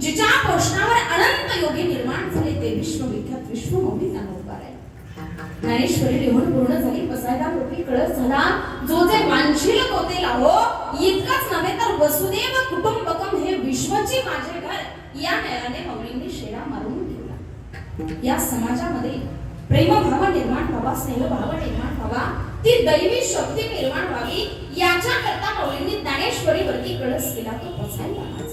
जिच्या पोषणावर अनंत योगी निर्माण झाले ते विश्वविख्यात विश्वमौली ज्ञानोद्गार आहे ज्ञानेश्वरी लिहून पूर्ण झाली बसायला रूपी कळस झाला. जो जे वांछील होते लाहो इतकंच नव्हे तर वसुदेव कुटुंबकम हे विश्वची माझे घर या नयाने मौलींनी शेरा मारून ठेवला. या समाजामध्ये प्रेमभाव निर्माण व्हावा स्नेहभाव निर्माण व्हावा ती दैवी शक्ती निर्माण व्हावी याच्या करता मौलींनी ज्ञानेश्वरीवरती कळस केला तो पसायला माझा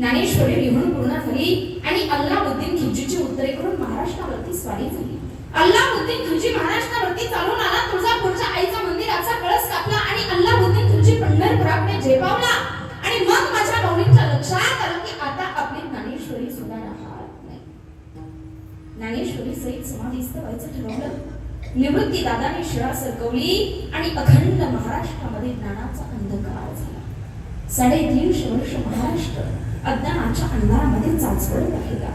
ज्ञानेश्वरी लिहून पूर्ण झाली आणि अल्लाउद्दीन खिलजीची उत्तरेकडून महाराष्ट्रावरती स्वारी झाली. अल्लाउद्दीन खिलजी महाराष्ट्रावरती चालून आला तुळजापूरच्या आईचा मंदिराचा कळस कापला आणि अल्लाउद्दीन खिलजी पंढरपुराकडे झेपावला. आणि मग माझ्या मौलींच्या लक्षात आलं की आता आपली ज्ञानेश्वरी सुद्धा राहत नाही. ज्ञानेश्वरी सहित समाधीस्त व्हायचं ठरवलं. निवृत्ती दादाने शिळा सरकवली आणि अखंड महाराष्ट्रामध्ये ज्ञानाचा अंधकार झाला. साडेतीनशे वर्ष महाराष्ट्र अज्ञानाच्या अंधारामध्ये चाचपडत राहिला.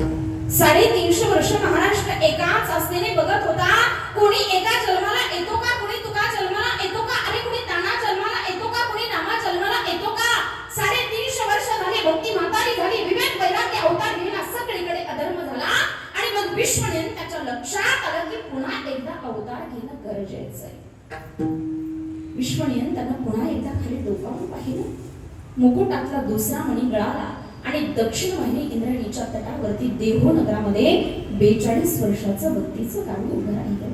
साडेतीनशे वर्ष महाराष्ट्र एकाच आस्थेने बघत होता. कोणी एका जन्माला येतो का? कोणी तुका जन्माला येतो का? अरे कोणी ताना जन्माला येतो का? कोणी नामा जन्माला येतो का? साडेतीनशे वर्ष झाली भक्ती म्हातारी झाली विवेक वैराग्य अवतार घेऊन सगळीकडे अधर्म झाला. आणि मग विश्वनेन त्याच्या लक्षात आलं की पुन्हा एकदा अवतार घेणं गरजेचं आहे. विश्वनियन त्यांना पुन्हा एकदा खाली डोकावून पाहिलं. मुकुटातला दुसरा मणी गळाला. आणि दक्षिण वाहिनी इंद्राणीच्या तटावरती देहू नगरामध्ये बेचाळीस वर्षाचं भक्तीचं कार्य उभं राहिलं.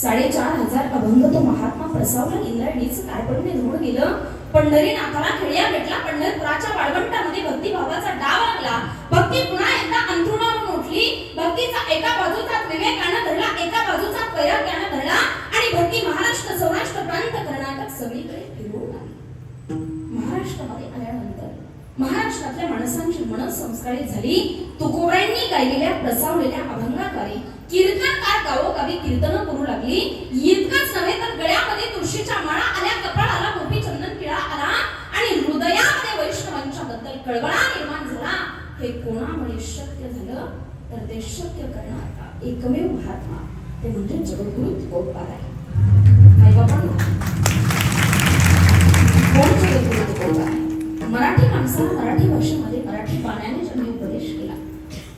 साडेचार हजार अभंग तो महात्मा प्रसावला इंद्रायणीचं कारपडणे धुवून गेलं. पंढरीनाथाला खेड्या भेटला पंढरपुराच्या वाळवंटामध्ये भक्तिभावाचा डाव लागला. भक्ती पुन्हा एकदा अंथरुणावरून उठली. भक्तीचा एका बाजूचा विवेकानं धरला एका बाजूचा वैराग्यानं धरला आणि भक्ती महाराष्ट्र सौराष्ट्र प्रांत कर्नाटक सगळीकडे फिरून आली. महाराष्ट्रामध्ये आल्यानंतर महाराष्ट्रातल्या माणसांची मन संस्कारित झाली. तुकोबाईंनी गायलेल्या प्रसावलेल्या अभंगाद्वारे कीर्तनकार गावोगावी कीर्तन करू लागली. इतकंच नव्हे तर गळ्यामध्ये तुळशीच्या माळा आल्या कपाळाला गोपी चंदन पिळा आला आणि हृदयामध्ये वैष्णवांच्या बद्दल कळवळा निर्माण झाला. हे कोणामुळे शक्य झालं? तर ते शक्य करणारा एकमेव महात्मा. ते म्हणजे जगद्गुरु तुकोबार आहे. आई मराठी मराठी भाषेमध्ये मराठी पाण्याने ज्यांनी उपदेश केला.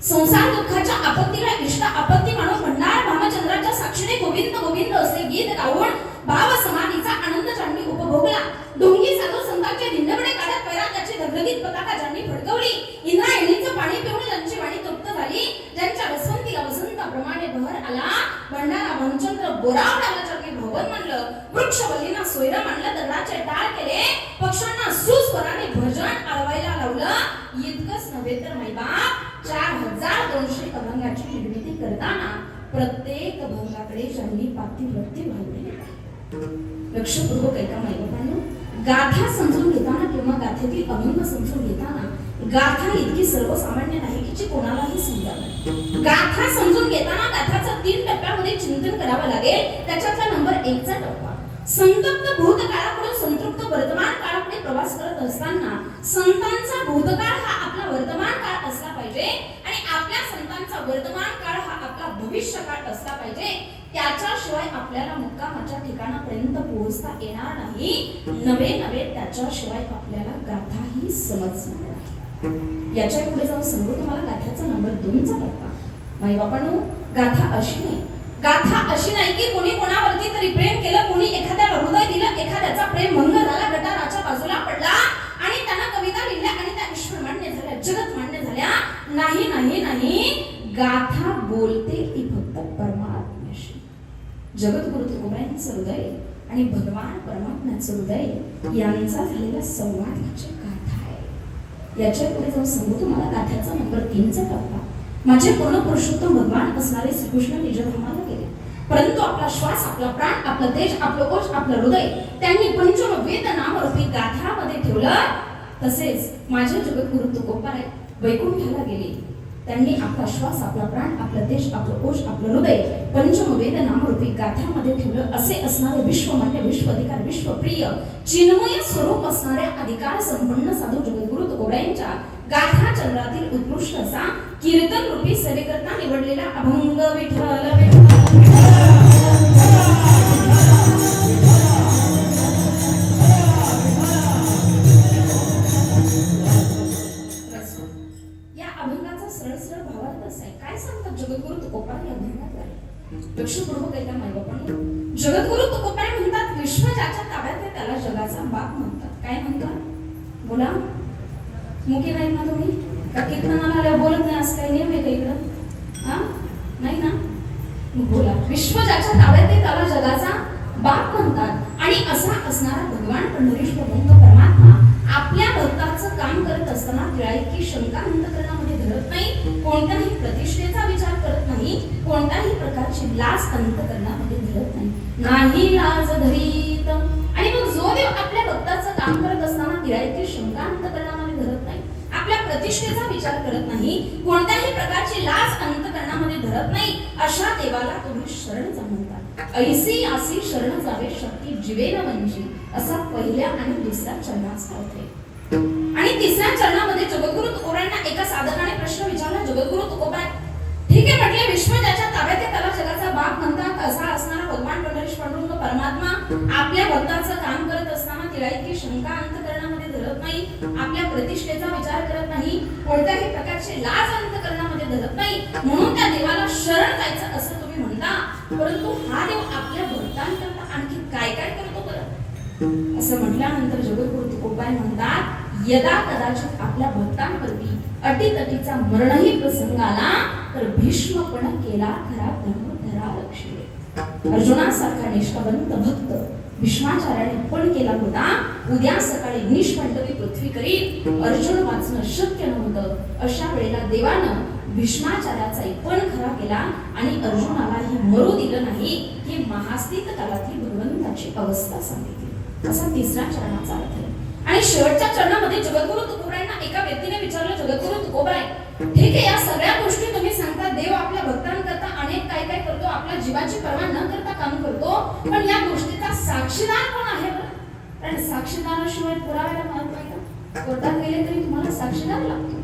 संसार दुःखाच्या आपत्तीला इष्ट आपत्ती माणूस म्हणणार भामचंद्राच्या साक्षीने गोविंद गोविंद असे गीत गाऊन भाव समाधीचा आनंद ज्यांनी उपभोगला. डोंगी साधू संतांचे धिंडबडे काढत वैराग्याची धगधगीत पताका ज्यांनी फडकवली. इंद्रायणीचं पाणी पिऊन ज्यांची वाणी तृप्त झाली. ज्यांच्या वसंतीला वसंताप्रमाणे बहर आला. भंडारा भामचंद्र बोरावडाला ज्यांनी भवन म्हणलं वृक्षवल्लीना सोयरा मांडलं दगडाचे टाळ केले. पक्षांना सुस्वराने भजन आळवायला लावलं इतकंच नव्हे तर मैबाप चार हजार दोनशे अभंगाची निर्मिती करताना प्रत्येक अभंगाकडे ज्यांनी पातिवृत्ती बांधली लक्षपूर्वक ऐका मैबापांनो गाथा समजून घेताना किंवा गाथेतील अभंग समजून घेताना गाथा इतकी सर्वसामान्य नाही की जी कोणालाही समजावं. गाथा समजून घेताना गाथाचं तीन टप्प्यामध्ये चिंतन करावं लागेल त्याच्यातला नंबर एकचा टप्पा. संतप्त भूतकाळाकडून संतृप्त वर्तमान काळाकडे प्रवास करत असताना संतांचा भूतकाळ हा आपला वर्तमान काळ असला पाहिजे आणि आपल्या संतांचा वर्तमान काळ हा आपला भविष्य काळ असला पाहिजे त्याच्याशिवाय आपल्याला मुक्कामाच्या ठिकाणापर्यंत पोहोचता येणार नाही. नवे नवे त्याच्याशिवाय आपल्याला गाथाही समजणार नाही. याच्यापुढे जाऊन सांगू तुम्हाला गाथ्याचा नंबर दोनचा पत्ता. माई बापानो गाथा अशी नाही. गाथा अशी नाही की कोणी कोणावरती तरी प्रेम केलं कोणी एखाद्याला हृदय दिलं एखाद्याचा प्रेम भंग झाला गटाराच्या बाजूला पडला आणि त्यांना कविता लिहिल्या आणि त्या ईश्वर मान्य झाल्या जगत मान्य झाल्या. नाही नाही नाही. गाथा बोलते ती फक्त परमात्म्याशी. जगद्गुरु तुकोबाईंचं हृदय आणि भगवान परमात्म्याचं हृदय यांचा झालेला संवाद म्हणजे गाथा आहे. याच्यापुढे जाऊन सांगू तुम्हाला गाथ्याचा नंबर तीनचा टप्पा. माझे पूर्ण पुरुषोत्तम भगवान असणारे श्रीकृष्ण निजधामाला परंतु आपला श्वास आपला प्राण आपला देश आपलं कोश आपलं हृदय त्यांनी पंचम वेद नामरूपी गाथामध्ये ठेवलं. तसेच माझे जगद्गुरु तुकोबार वैकुंठाला गेले. त्यांनी आपला श्वास आपला प्राण आपला देश आपलं कोश आपलं हृदय पंचम वेद नामरूपी गाथामध्ये ठेवलं. असे असणारे विश्वमान्य विश्व अधिकार विश्वप्रिय चिन्मय स्वरूप असणाऱ्या अधिकार संपन्न साधू जगद्गुरु तुकोबायांच्या गाथा चंद्रातील उत्कृष्ट असा कीर्तन रूपी सेवेकरता निवडलेला अभंग विठ्ठल विठ्ठल. या अभंगाचा सरळ सरळ भावार्थ आहे. काय सांगतात जगद्गुरु तुकोबार या अभंगात लक्षपूर्वक ऐका मायबापांनो. जगद्गुरु तुकोबार म्हणतात विश्व ज्याच्या ताब्यात आहे त्याला जगाचा बाप म्हणतात. काय म्हणतात? बोला. मुके नाही ना तुम्ही? का कीर्तनाला आल्या बोलत नाही? असं काही नियम आहे का इकडं? हा? बोला. विश्व ज्याच्या ताब्यात आहे त्याला जगाचा बाप म्हणतात. आणि असा असणारा भगवान पंढरीश भक्त परमात्मा आपल्या भक्ताचं काम करत असताना गिळाईकी शंका अंतकरणामध्ये धरत नाही कोणत्याही प्रतिष्ठेचा विचार करत नाही कोणत्याही प्रकारची लाज अंतकरणामध्ये धरत नाही. नाही लाज धरीत. आणि मग जो देव आपल्या भक्ताचं काम करत असताना गिरायकी शंका अंतकरणामध्ये धरत नाही आपल्या प्रतिष्ठेचा विचार करत नाही. कोणत्याही प्रकारची लाज अंतकरणामध्ये धरत नाही. अशा देवाला तुम्ही शरण जा म्हणतात ऐसी आसी शरण जावे शक्ती जीवेन वंची असा पहिल्या आणि दुसऱ्या चरणाचा अर्थ आणि तिसऱ्या चरणामध्ये जगद्गुरु तुकोबांना एका साधकाने प्रश्न विचारला जगद्गुरु तुकोबाय ठीक आहे म्हटले विश्व ज्याच्या ताब्यात आहे त्याला जगाचा बाप म्हणतात असा असणारा भगवान पंढरीश पांडुरंग परमात्मा आपल्या भक्ताचं काम करत असताना तिला इतकी शंका अंतकरणामध्ये धरत नाही आपल्या प्रतिष्ठेचा विचार करत नाही कोणत्याही प्रकारचे लाज अंतकरणामध्ये धरत नाही. म्हणून त्या देवाला शरण जायचं असं तुम्ही म्हणता. परंतु हा देव आपल्या भक्तांकरता आणखी काय काय करतो बरं? असं म्हटल्यानंतर जगद्गुरु तुकोबाय म्हणतात यदा कदाचित आपल्या भक्तांवरती अटीतटीचा मरणही प्रसंग आला तर भीष्मपण केला खरा धर्म धरा लक्ष अर्जुनासारखा निष्ठावंत भक्त भीष्माचार्याने पण केला होता. उद्या सकाळी निष्पंडवी पृथ्वी करीत अर्जुन वाचणं शक्य नव्हतं. अशा वेळेला देवानं भीष्माचार्याचा पण खरा केला आणि अर्जुनालाही मरू दिलं नाही हे महास्थित कालातील भगवंताची अवस्था सांगितली. असा तिसरा चरणाचा अर्थ आहे. आणि शेवटच्या चरणामध्ये जगद्गुरु तुकोबारायांना एका व्यक्तीने विचारलं जगद्गुरु तुकोबराय ठीक आहे या सगळ्या गोष्टी तुम्ही सांगता देव आपल्या भक्तांकरता काय करतो? आपल्या जीवाची पर्वा न करता काम करतो. पण या गोष्टीचा साक्षीदार कोण आहे कारण साक्षीदाराशिवाय पुराव्याला महत्त्व आहे का कोर्टात गेले तरी तुम्हाला साक्षीदार लागतो.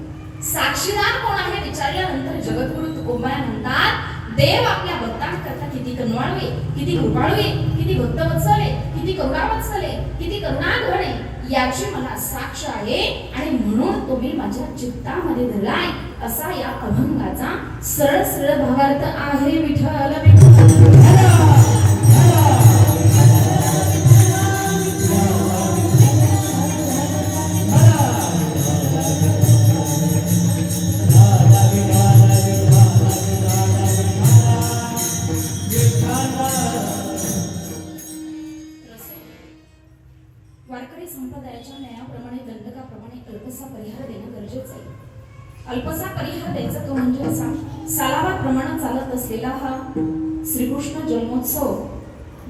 साक्षीदार कोण आहे? विचारल्यानंतर जगद्गुरु तुकोबाया म्हणतात देव आपल्या भक्तांकरता किती कनवाळवे किती कृपाळवे किती भक्त भक्तवत्सले किती करुणावत्सले किती करुणाघणे याची मला साक्ष आहे आणि म्हणून तुम्ही माझ्या चित्तामध्ये धरलाय. असा या अभंगाचा सरळ सरळ भावार्थ आहे विठ्ठल विठ्ठल.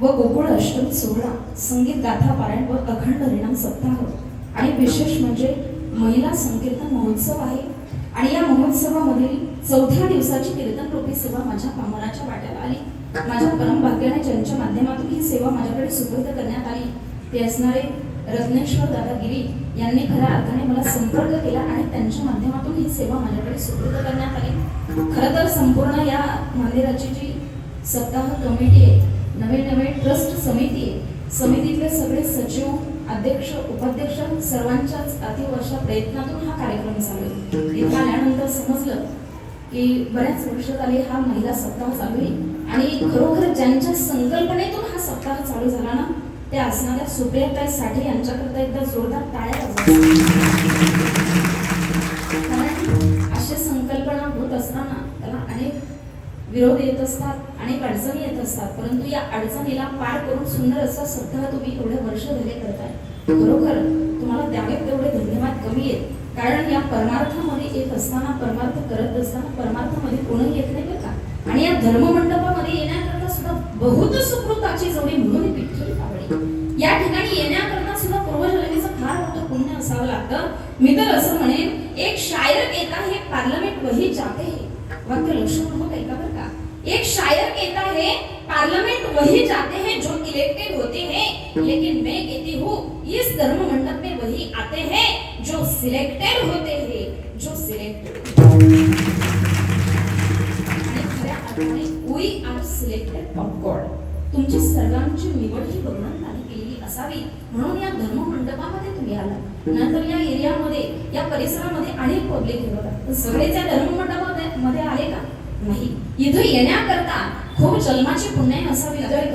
व गोकुळ अष्टमी सोहळा संगीत गाथा पारायण व अखंड हरिणाम सप्ताह. आणि विशेष म्हणजे महिला संकीर्तन महोत्सव आहे. आणि या महोत्सवामधील चौथ्या दिवसाची कीर्तन रूपी सेवा माझ्या पामराच्या वाट्याला आली. माझ्या परमभाग्याने ज्यांच्या माध्यमातून ही सेवा माझ्याकडे सुपूर्द करण्यात आली ते असणारे रत्नेश्वर दादागिरी यांनी खऱ्या अर्थाने मला संपर्क केला आणि त्यांच्या माध्यमातून ही सेवा माझ्याकडे सुपूर्द करण्यात आली. खरं तर संपूर्ण या मंदिराची जी सप्ताह कमिटी आहे नवे नवे ट्रस्ट समिती आहे. समितीतले सगळे सचिव अध्यक्ष उपाध्यक्ष सर्वांच्याच अतिवर्षा प्रयत्नातून हा कार्यक्रम चालू आहे इथं आल्यानंतर समजलं की बऱ्याच वर्षात झाले हा महिला सप्ताह चालू आहे आणि खरोखर ज्यांच्या संकल्पनेतून हा सप्ताह चालू झाला ना त्या असणाऱ्या सुप्रियाताई साठे यांच्याकरता एकदा जोरदार टाळ्या कारण अशा संकल्पना होत असताना त्याला अनेक विरोध येत असतात अनेक अडचणी येत असतात परंतु या अडचणीला पार करून सुंदर असा सप्ताह तुम्ही एवढे वर्ष झाले करताय. खरोखर तुम्हाला त्यावेळेस तेवढे धन्यवाद कमी आहेत. कारण या परमार्थामध्ये येत असताना परमार्थ करत असताना परमार्थामध्ये कोणीही येत नाही बरं का? आणि या धर्ममंडपामध्ये येण्याकरता सुद्धा बहुत सुकृताची जोडी म्हणून विठ्ठल कावडे या ठिकाणी येण्याकरता सुद्धा पूर्वजन्मीचं फार मोठं पुण्य असावं लागतं. मी तर असं म्हणेन एक शायर येता हे पार्लमेंट वही जाते हे. वाक्य लक्षण हो ऐका बरं का. एक शायर कहता है पार्लियामेंट वही जाते हैं जो इलेक्टेड होते हैं। लेकिन मैं कहती हूँ इस धर्म मंडप में वही आते हैं जो सिलेक्टेड होते हैं जो selected we are selected of God तुमची सर्वांची निवड ही भगवंताने केलेली असावी. म्हणून या धर्म मंडपामध्ये तुम्ही आला. नंतर या एरियामध्ये या परिसरामध्ये अनेक पब्लिक हे बघा. सगळेच या धर्म मंडपामध्ये मध्ये आले का? नाही. इथं येण्याकरता खूप जन्माची पुण्य असावी जय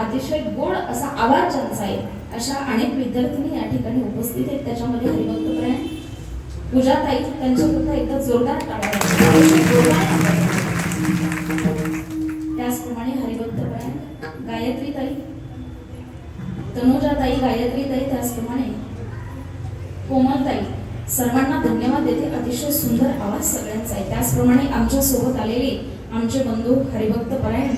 अतिशय गोड असा आवाज ज्यांचा आहे अशा अनेक विद्यार्थिनी या ठिकाणी उपस्थित आहेत. त्याच्यामध्ये हरिभक्तपरायण पूजा ताई त्यांच्या सुद्धा एकदा जोरदार त्याचप्रमाणे हरिभक्त जोरदार त्याचप्रमाणे गायत्री ताई तनुजा ताई गायत्री ताई त्याचप्रमाणे कोमल ताई सर्वांना धन्यवाद देते. अतिशय सुंदर आवाज सगळ्यांचा आहे. त्याचप्रमाणे आमच्यासोबत आलेले आमचे बंधू हरिभक्त परायण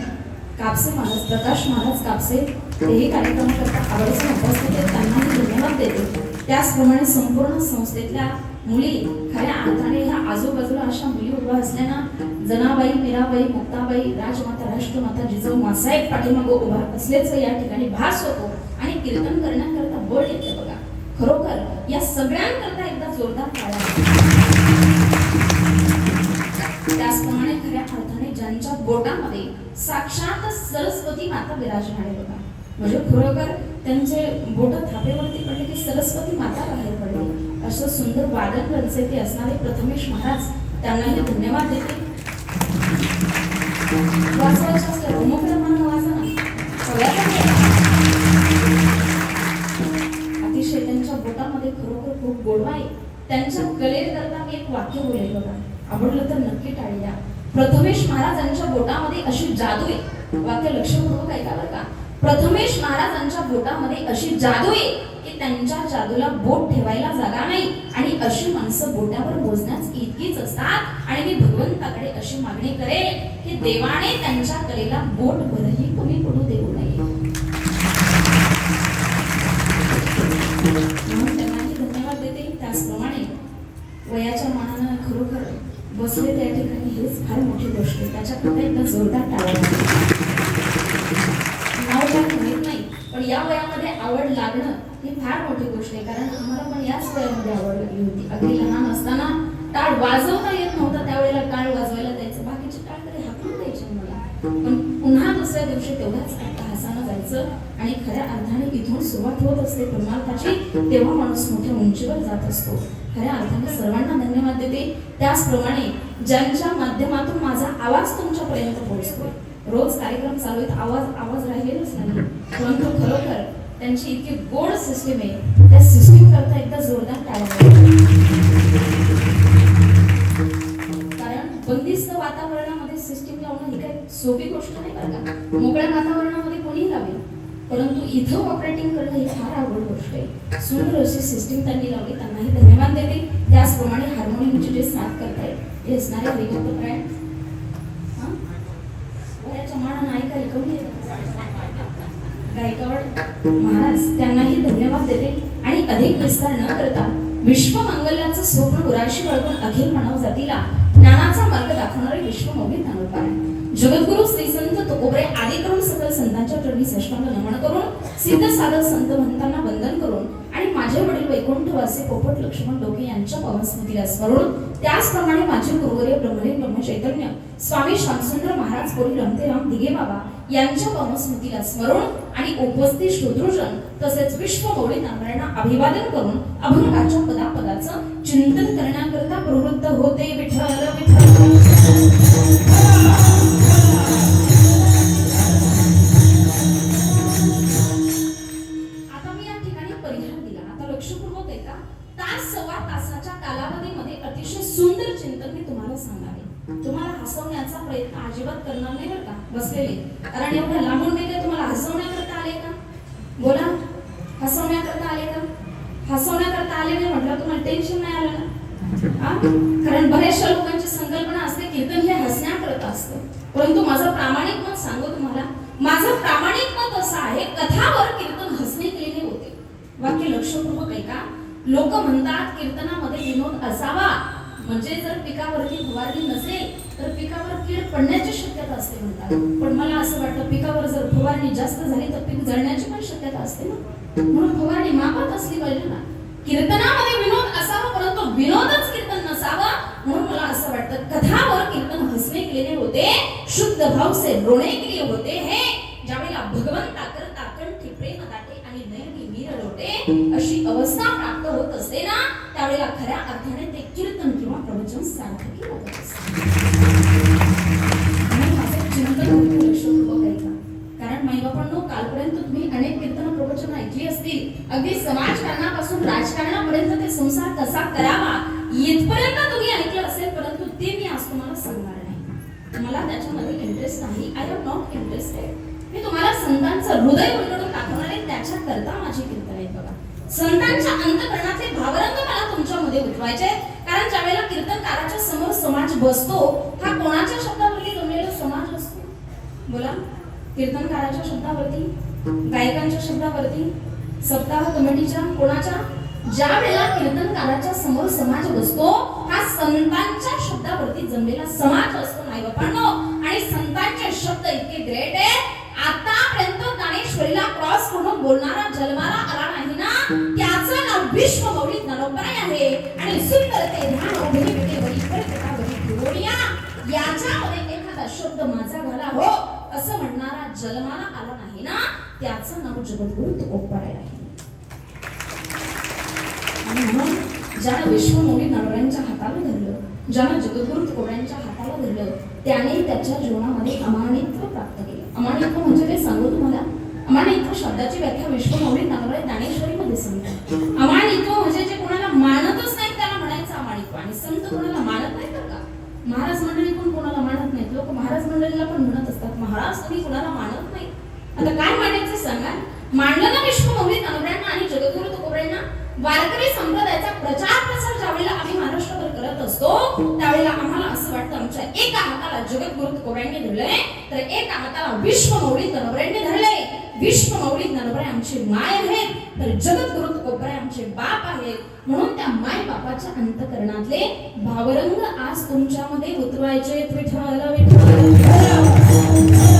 कापसे महाराज प्रकाश महाराज कापसे तेही कार्यक्रमाकरता आवडीचे उपस्थित आहेत. त्यांनाही धन्यवाद देते. त्याचप्रमाणे संपूर्ण संस्थेतल्या मुली खऱ्या अर्थाने ह्या आजूबाजूला अशा मुली उभ्या असल्यानं जनाबाई मीराबाई मुक्ताबाई राजमाता राष्ट्रमाता जिजाऊ मासाहेब पाठीमागं उभा असल्याचं या ठिकाणी भास होतो आणि कीर्तन करण्याकरता बळ येते बघा. खरोखर या सगळ्यांकरता एकदा जोरदार टाळ्या त्याचप्रमाणे खऱ्या अर्थाने ज्यांच्या बोटामध्ये साक्षात सरस्वती माता विराजमान होता. बघा म्हणजे खरोखर त्यांचे बोट थापेवरती पडले की सरस्वती माता बाहेर पडली. असं सुंदर वादन रचयिते असणारे प्रथमेश महाराज त्यांनाही धन्यवाद देते. वाचवायचं वाचा ना. अतिशय त्यांच्या बोटामध्ये खरोखर खूप गोडवा आहे. त्यांच्या कलेकरता मी एक वाक्य बोलेल बघा आवडलं तर नक्की टाळी द्या. प्रथमेश महाराजांच्या बोटामध्ये अशी जादू आहे. वाक्य लक्षपूर्वक ऐका बरं का. प्रथमेश महाराजांच्या बोटामध्ये अशी जादू आहे की त्यांच्या जादूला बोट ठेवायला जागा नाही. आणि अशी माणसं बोटावर मोजण्यास इतकीच असतात. आणि मी भगवंताकडे अशी मागणी करेल की देवाने त्यांच्या कलेला बोट भरही कमी पडू देऊ नये. म्हणून त्यांनाही धन्यवाद देते. त्याचप्रमाणे वयाच्या मानानं खरोखर बसले त्या ठिकाणी हेच फार मोठी गोष्ट आहे. त्याच्याकडे एकदा जोरदार टाळा. नाव काय माहीत नाही पण या वयामध्ये आवड लागणं ही फार मोठी गोष्ट आहे. कारण आम्हाला पण याच वयामध्ये आवड लागली होती. अगदी लहान असताना टाळ वाजवता येत नव्हता. त्यावेळेला टाळ वाजवायला द्यायचं. बाकीचे टाळ तरी हाकून द्यायचे मला पण पुन्हा दुसऱ्या दिवशी तेवढ्याच हसानं जायचं आणि खऱ्या अर्थाने इथून सुरुवात होत असते. परमार्थाची तेव्हा माणूस मोठ्या उंचीवर जात असतो. खऱ्या अर्थाने सर्वांना धन्यवाद देते त्याचप्रमाणे ज्यांच्या माध्यमातून माझा आवाज तुमच्यापर्यंत पोहोचतोय. रोज कार्यक्रम चालू आहेत. आवाज आवाज राहिलेलाच नाही. परंतु खरोखर त्यांची इतकी गोड सिस्टीम आहे. त्या सिस्टीम करता एकदा जोरदार टाळ्या कारण बंदिस्त वातावरणामध्ये सिस्टीम लावणं ही काही सोपी गोष्ट नाही बरं का? मोकळ्या वातावरणामध्ये कोणी लावेल. परंतु इथं ऑपरेटिंग करणं ही फार अवघड गोष्ट आहे. सुंदर अशी सिस्टीम त्यांनी लावली. त्यांनाही धन्यवाद देते. त्याचप्रमाणे हार्मोनियमचे जे साथ करतायत ते असणारे हरिभक्त प्राण. त्यांच्या मानानं ऐका ऐकवली गायकवाड महाराज त्यांनाही धन्यवाद देते. आणि अधिक विस्तार न करता विश्व मंगल्याचं स्वप्न गुराशी वळवून अखिल मानव जातीला ज्ञानाचा मार्ग दाखवणारे विश्वमोही ज्ञानोपाय जगद्गुरु श्री संत तुकोबरे आदी चरणी साष्टांग नमन करून सिद्ध साधक संत महंतांना वंदन करून आणि माझे वडील वैकुंठवासी पोपट लक्ष्मण डोके यांच्या पवनस्मृतीला स्मरून त्याचप्रमाणे माझे गुरुवर्य ब्रह्मदेव ब्रह्म चैतन्य स्वामी श्यामसुंदर महाराज कोरी रमतेराम दिगे बाबा यांच्या पवनस्मृतीला स्मरून आणि उपस्थित श्रोतृजन तसेच विश्व गौरी नारायणा अभिवादन करून अभंगाच्या पदापदाचं चिंतन करण्याकरता प्रवृत्त होते विठ्ठल विठ्ठल. तुम्हाला हसवण्याचा प्रयत्न अजिबात करणार नाही बरं का? बसलेले. कारण एवढं लांबून मी तुम्हाला हसवण्याकरता आले का? बोला. हसवण्याकरता आले का? हसवण्याकरता आले नाही म्हटलं तुम्हाला टेन्शन नाही आलं ना? कारण बऱ्याचशा लोकांची संकल्पना असते कीर्तन हे हसण्याकरता असतं. परंतु माझं प्रामाणिक मत सांगू तुम्हाला माझं प्रामाणिक मत असं आहे कथावर कीर्तन हसणे केलेले होते. वाक्य लक्षपूर्वक ऐका. लोक म्हणतात कीर्तनामध्ये विनोद असावा. म्हणजे जर पिकावरती फवारणी नसेल तर पिकावर कीड पडण्याची शक्यता असते म्हणतात. पण मला असं वाटतं पिकावर जर फवारणी जास्त झाली तर पीक जळण्याची पण शक्यता असते ना. म्हणून फवारणी मापात असली पाहिजे ना. कीर्तनामध्ये विनोद असावा परंतु विनोदच कीर्तन नसावा. म्हणून मला असं वाटतं कथावर कीर्तन हसणे केलेले होते शुद्ध भाव से रोणे केले होते हे ज्यावेळेला भगवंता करता कंठी प्रेम दाटे आणि नयनी मीर लोटे अशी अवस्था प्राप्त होत असते ना त्यावेळेला खऱ्या अर्थाने ते कीर्तन किंवा प्रवचन सार्थकी होत असते. अगदी समाजकारणापासून राजकारणापर्यंत ते संसार कसा करावा इथपर्यंत तुम्ही ऐकलं असेल परंतु ते मी आज तुम्हाला सांगणार नाही. मला त्याच्यामध्ये इंटरेस्ट नाही. आय एम नॉट इंटरेस्टेड मी तुम्हाला संतांचं हृदय उलगडून दाखवणार आहे त्याच्याकरता माझी कीर्तन आहे बघा. संतांच्या अंतकरणाचे भावरंग मला तुमच्यामध्ये उठवायचे आहेत. कारण ज्यावेळेला कीर्तनकाराच्या समोर समाज बसतो हा कोणाच्या शब्दावरती जमलेला समाज असतो बोला. कीर्तनकाराच्या शब्दावरती? गायकांच्या शब्दावरती? सप्ताह कमिटीच्या कोणाच्या? ज्या वेळेला कीर्तनकाराच्या समोर समाज बसतो हा संतांच्या शब्दावरती जमलेला समाज असतो नाही बापांनो. आणि संतांचे शब्द इतके ग्रेट आहे आतापर्यंत ज्ञानेश्वरीला क्रॉस करून बोलणारा जन्माला आला नाही ना? त्याचं नाव विश्व मौलिक ज्ञानोबाई आहे. आणि सुंदर ते ध्यान उभे विटे वरी परतता वरी याच्यामध्ये एखादा शब्द माझा घाला हो असं म्हणणारा जलमाला आला नाही ना? त्याचं नाव जगद्गुरु तुकोबाई आहे. म्हणून ज्यानं विश्वमौली नारायणच्या हाताला धरलं ज्यानं जगद्गुरु तुकोड्यांच्या हाताला धरलं त्याने त्याच्या जीवनामध्ये अमानित्व प्राप्त केलं. अमानित्व म्हणजे ते सांगू तुम्हाला? अमानित्व शब्दाची व्याख्या विश्वमौली नारायण ज्ञानेश्वरीमध्ये सांगतात. अमानित्व म्हणजे जे कोणाला मानतच नाही त्याला म्हणायचं अमानित्व. आणि संत कोणाला मानत नाही का? महाराज मंडळी पण कोणाला मानत नाहीत. लोक महाराज मंडळीला पण म्हणत असतात महाराज तुम्ही कोणाला मानत नाही? आता काय मानायचं सांगा? मांडलं ना विश्वमौली नारायण आणि जगद्गुरु तुकोबांना? वारकरी संप्रदायाचा प्रचार प्रसार ज्यावेळेला आम्ही महाराष्ट्रभर करत असतो त्यावेळेला आम्हाला असं वाटतं आमच्या एका हाताला जगद्गुरु तुकोबांनी धरलंय तर एका हाताला विश्वमौली तनवऱ्यांनी धरलंय. विश्वमौली नरवरे आमची माय आहेत तर जगद्गुरु कोपरे आमचे बाप आहेत. म्हणून त्या माय बापाच्या अंतकरणातले भावरंग आज तुमच्यामध्ये उतरवायचे. विठ्ठल विठ्ठल.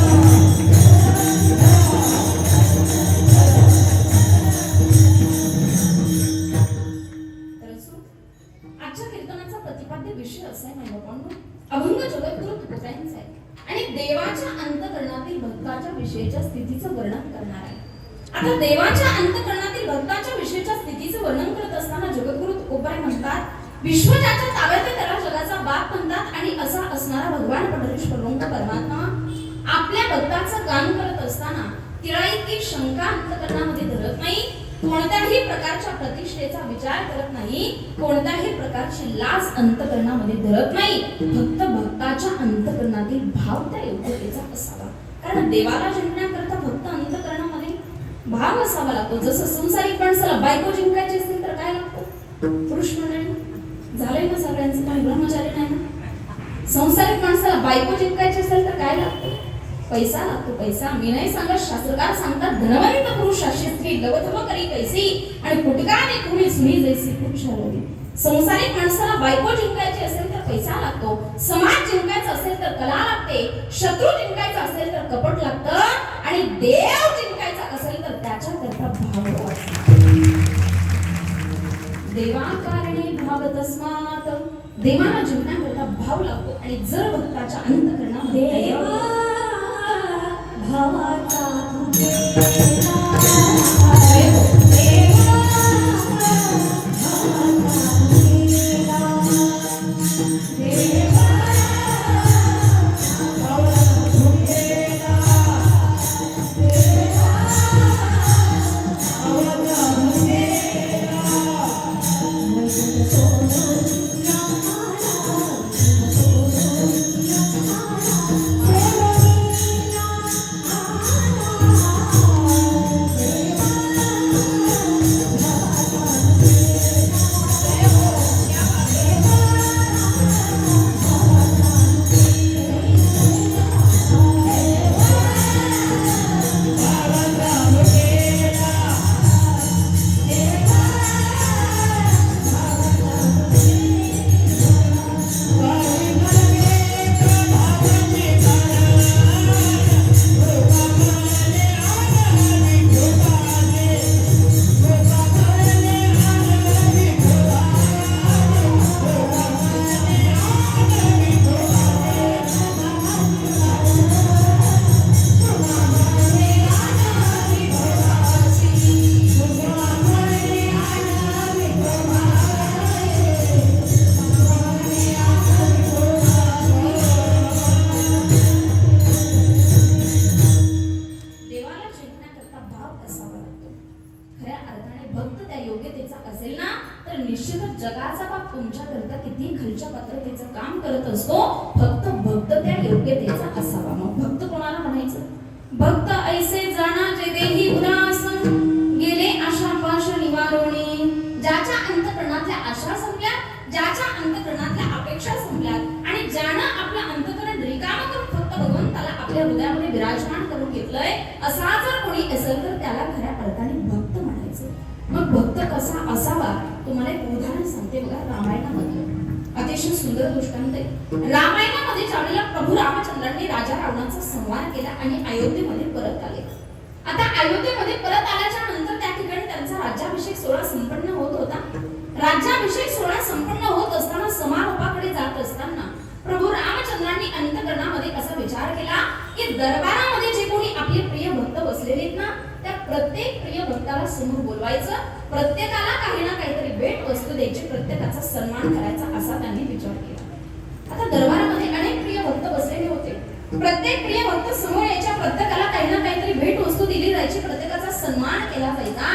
विश्व ज्याच्या ताब्यात त्याला जगाचा बाप म्हणतात आणि असा असणारा भगवान पंढरीश्वर परमात्मा आपल्या भक्ताचं गान करत असताना तिला इतकी शंका अंतकरणामध्ये धरत नाही. कोणत्याही प्रकारच्या प्रतिष्ठेचा विचार करत नाही. कोणत्याही प्रकारची लाज अंतकरणामध्ये धरत नाही. फक्त भक्ताच्या अंतकरणातील भाव त्या योग्यतेचा असावा. कारण देवाला जिंकण्याकरता फक्त अंतकरणामध्ये भाव असावा लागतो. जसं संसारिक माणसाला बायको जिंकायची असेल तर काय लागतो? पुरुष मंडळी झालंय ना सगळ्यांचं? काही ब्रह्मचारी नाही ना? संसारिक माणसाला बायको जिंकायची असेल तर काय लागतं? पैसा लागतो पैसा. मी नाही सांगत शास्त्रकार सांगतात धनवंत पुरुष अशी स्त्री लवथम करी कैसी आणि फुटकाने कुणी सुनी जैसी खूप शालवली संसारिक माणसाला बायको जिंकायची असेल तर पैसा लागतो. समाज जिंकायचा असेल तर कला लागते. शत्रू जिंकायचा असेल तर कपट लागतं. आणि देव जिंकायचा असेल तर त्याच्याकरता भाव लागतो. भाव तस्मात देवाला जिंकण्याकरता भाव लागतो आणि जर भक्ताच्या अंतकरणामध्ये भावाचा कसा असावा तुम्हाला एक उदाहरण सांगते बघा रामायणामधलं अतिशय सुंदर दृष्टांत आहे. रामायणामध्ये ज्यावेळेला प्रभू रामचंद्रांनी राजा रावणाचा संहार केला आणि अयोध्येमध्ये परत आले. आता अयोध्येमध्ये परत आल्याच्यानंतर त्या ठिकाणी त्यांचा राज्याभिषेक सोहळा संपन्न होत होता. राज्याभिषेक सोहळा संपन्न होत असताना समारोपाकडे जात असताना प्रभू रामचंद्रांनी अंतकरणामध्ये असा विचार केला की दरबारामध्ये जे कोणी आपले प्रिय भक्त बसलेले आहेत ना प्रत्येक प्रिय भक्ताला समोर बोलवायचं प्रत्येकाला काही ना काहीतरी भेट वस्तू द्यायची प्रत्येकाचा सन्मान करायचा असा त्यांनी विचार केला. आता दरबारामध्ये अनेक प्रिय भक्त बसलेले होते. प्रत्येक प्रिय भक्त समोर यायच्या प्रत्येकाला काही ना काहीतरी भेट वस्तू दिली जायची प्रत्येकाचा सन्मान केला जायचा.